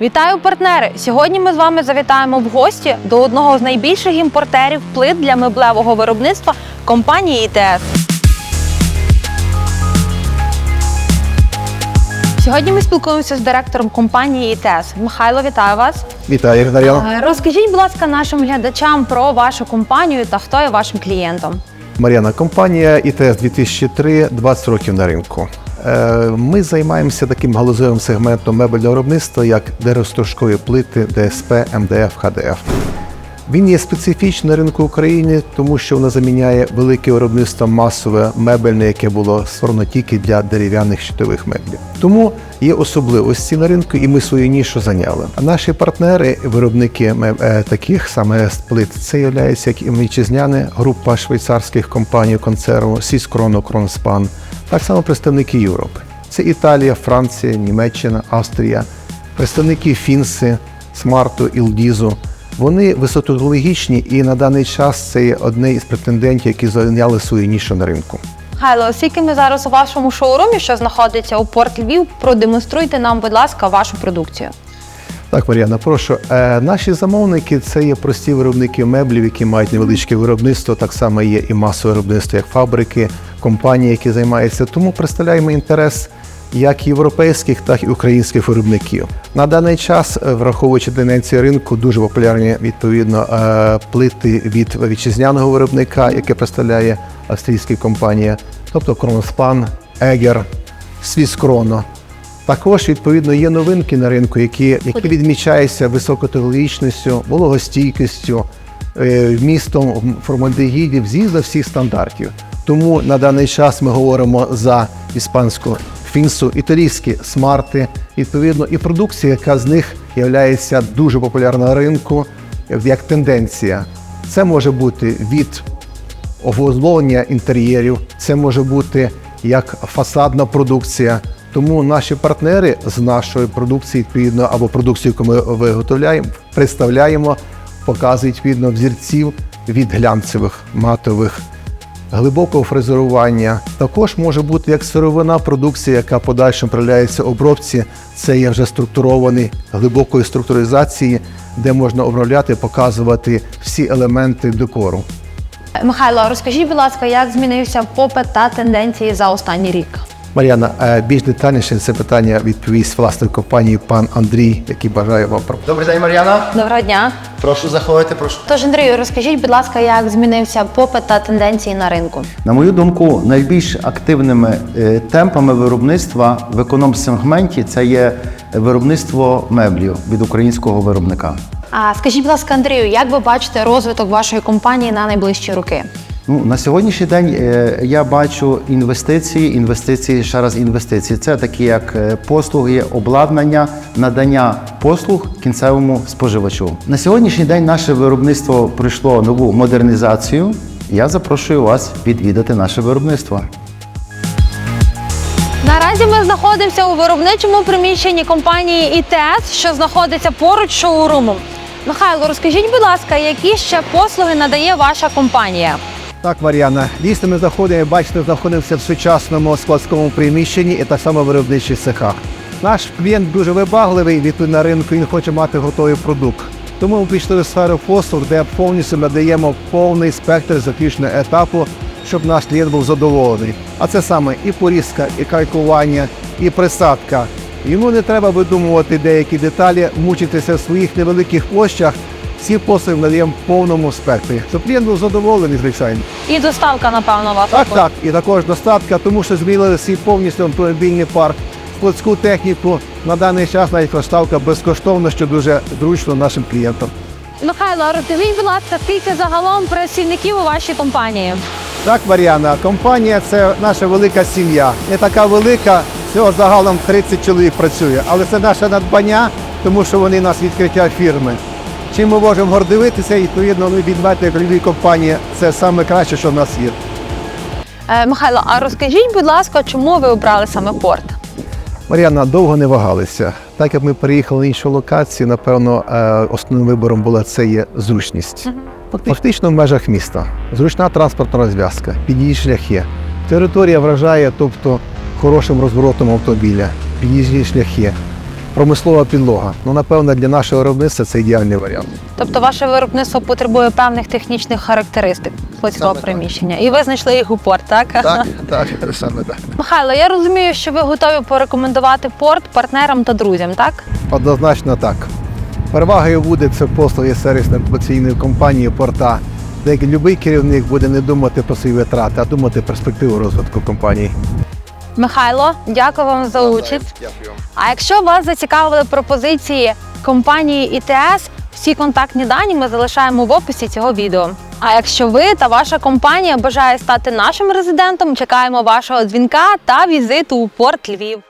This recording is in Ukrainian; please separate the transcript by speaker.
Speaker 1: Вітаю, партнери! Сьогодні ми з вами завітаємо в гості до одного з найбільших імпортерів плит для меблевого виробництва компанії ІТС. Сьогодні ми спілкуємося з директором компанії ІТС. Михайло, вітаю вас.
Speaker 2: Вітаю, Мар'яна.
Speaker 1: Е, Розкажіть, будь ласка, нашим глядачам про вашу компанію та хто є вашим клієнтом.
Speaker 2: Мар'яна, компанія ІТС 2003 20 років на ринку. Е, Ми займаємося таким галузевим сегментом мебельного виробництва, як деревостружкові плити, ДСП, МДФ, ХДФ. Він є специфічний на ринку України, тому що воно заміняє велике виробництво масове мебельне, яке було створено тільки для дерев'яних щитових меблів. Тому є особливості на ринку, і ми свою нішу зайняли. А наші партнери, виробники е, таких саме плит, це є як і вітчизняна група швейцарських компаній концерну Сіскроно Кронспан, так само представники Європи. Це Італія, Франція, Німеччина, Австрія, представники Фінси, Смарту, Ілдізу. Вони високотехнологічні і на даний час це є одне із претендентів, які зайняли свою нішу на ринку.
Speaker 1: Хайло оскільки ми зараз у вашому шоурумі, що знаходиться у Порт Львів, продемонструйте нам, будь ласка, вашу продукцію.
Speaker 2: Так, Мар'яна, прошу. Е, наші замовники це є прості виробники меблів, які мають невеличке виробництво. Так само є і масове виробництво, як фабрики, компанії, які займаються. Тому представляємо інтерес як європейських, так і українських виробників. На даний час, е, враховуючи тенденції ринку, дуже популярні відповідно е, плити від вітчизняного виробника, яке представляє австрійська компанія, тобто Кроноспан, Егер, Свіскроно. Також відповідно є новинки на ринку, які, які відмічаються високотехнологічністю, вологостійкістю, е, вмістом формальдегідів, з'їзда всіх стандартів. Тому на даний час ми говоримо за іспанську фінсу, італійські смарти, відповідно, і продукція, яка з них є дуже популярна на ринку, як тенденція. Це може бути від оздоблення інтер'єрів, це може бути як фасадна продукція. Тому наші партнери з нашої продукції, відповідно, або продукцію, яку ми виготовляємо, представляємо, показують відповідно взірців від глянцевих, матових, глибокого фрезерування. Також може бути як сировина продукція, яка подальшим проявляється обробці. Це є вже структурований глибокої структуризації, де можна обробляти, показувати всі елементи декору.
Speaker 1: Михайло, розкажіть, будь ласка, як змінився попит та тенденції за останній рік?
Speaker 2: Мар'яна, е, більш детальніше це питання відповість власник компанії пан Андрій, який бажає вам про.
Speaker 3: Добрий день, Мар'яна.
Speaker 1: Доброго дня.
Speaker 3: Прошу заходити, прошу.
Speaker 1: Тож, Андрію, розкажіть, будь ласка, як змінився попит та тенденції на ринку?
Speaker 3: На мою думку, найбільш активними е, темпами виробництва в економ-сегменті це є виробництво меблів від українського виробника.
Speaker 1: А скажіть, будь ласка, Андрію, як ви бачите розвиток вашої компанії на найближчі роки?
Speaker 3: Ну, на сьогоднішній день е, я бачу інвестиції, інвестиції, ще раз інвестиції. Це такі як е, послуги, обладнання, надання послуг кінцевому споживачу. На сьогоднішній день наше виробництво пройшло нову модернізацію. Я запрошую вас відвідати наше виробництво.
Speaker 1: Наразі ми знаходимося у виробничому приміщенні компанії ІТС, що знаходиться поруч шоурумом. Михайло, розкажіть, будь ласка, які ще послуги надає ваша компанія?
Speaker 2: Так, Мар'яна, дійсно ми заходимо, бачите, знаходимося в сучасному складському приміщенні і так само виробничих цехах. Наш клієнт дуже вибагливий відповідно на ринку, він хоче мати готовий продукт. Тому ми пішли в сферу послуг, де повністю надаємо повний спектр заключного етапу, щоб наш клієнт був задоволений. А це саме і порізка, і калькування, і присадка. Йому не треба видумувати деякі деталі, мучитися в своїх невеликих площах. Всі послуги надаємо в повному спектрі, щоб клієнт був задоволений, звичайно.
Speaker 1: І доставка, напевно, вас.
Speaker 2: Так,
Speaker 1: виходить.
Speaker 2: так, і також достатка, тому що змінили свій повністю автомобільний парк, складську техніку. На даний час навіть доставка безкоштовна, що дуже зручно нашим клієнтам.
Speaker 1: Михайло, розкажіть, будь ласка, скільки загалом працівників у вашій компанії?
Speaker 2: Так, Мар'яна, компанія це наша велика сім'я. Не така велика, всього загалом 30 чоловік працює, але це наше надбання, тому що вони у нас відкриття фірми. Чим ми можемо гордивитися, і відповідно, ми відмети як любі компанії, це саме краще, що в нас є.
Speaker 1: Е, Михайло, а розкажіть, будь ласка, чому ви обрали саме порт?
Speaker 2: Мар'яна, довго не вагалися. Так як ми переїхали на іншу локацію, напевно, е, основним вибором була це є зручність. Фактично в межах міста. Зручна транспортна розв'язка, під'їзд шляхи. Територія вражає, тобто хорошим розворотом автомобіля, під'їзні шляхи. Промислова підлога. Ну, напевно, для нашого виробництва це ідеальний варіант.
Speaker 1: Тобто ваше виробництво потребує певних технічних характеристик
Speaker 2: так.
Speaker 1: приміщення. І ви знайшли їх у порт, так?
Speaker 2: Так, так, саме так.
Speaker 1: Михайло, я розумію, що ви готові порекомендувати порт партнерам та друзям, так?
Speaker 2: Однозначно так. Перевагою буде це послуги сервісно-експлуатаційної компанії порта, де будь-який керівник буде не думати про свої витрати, а думати перспективу розвитку компанії.
Speaker 1: Михайло, дякую вам за участь.
Speaker 2: Дякую.
Speaker 1: А якщо вас зацікавили пропозиції компанії ІТС, всі контактні дані ми залишаємо в описі цього відео. А якщо ви та ваша компанія бажає стати нашим резидентом, чекаємо вашого дзвінка та візиту у порт Львів.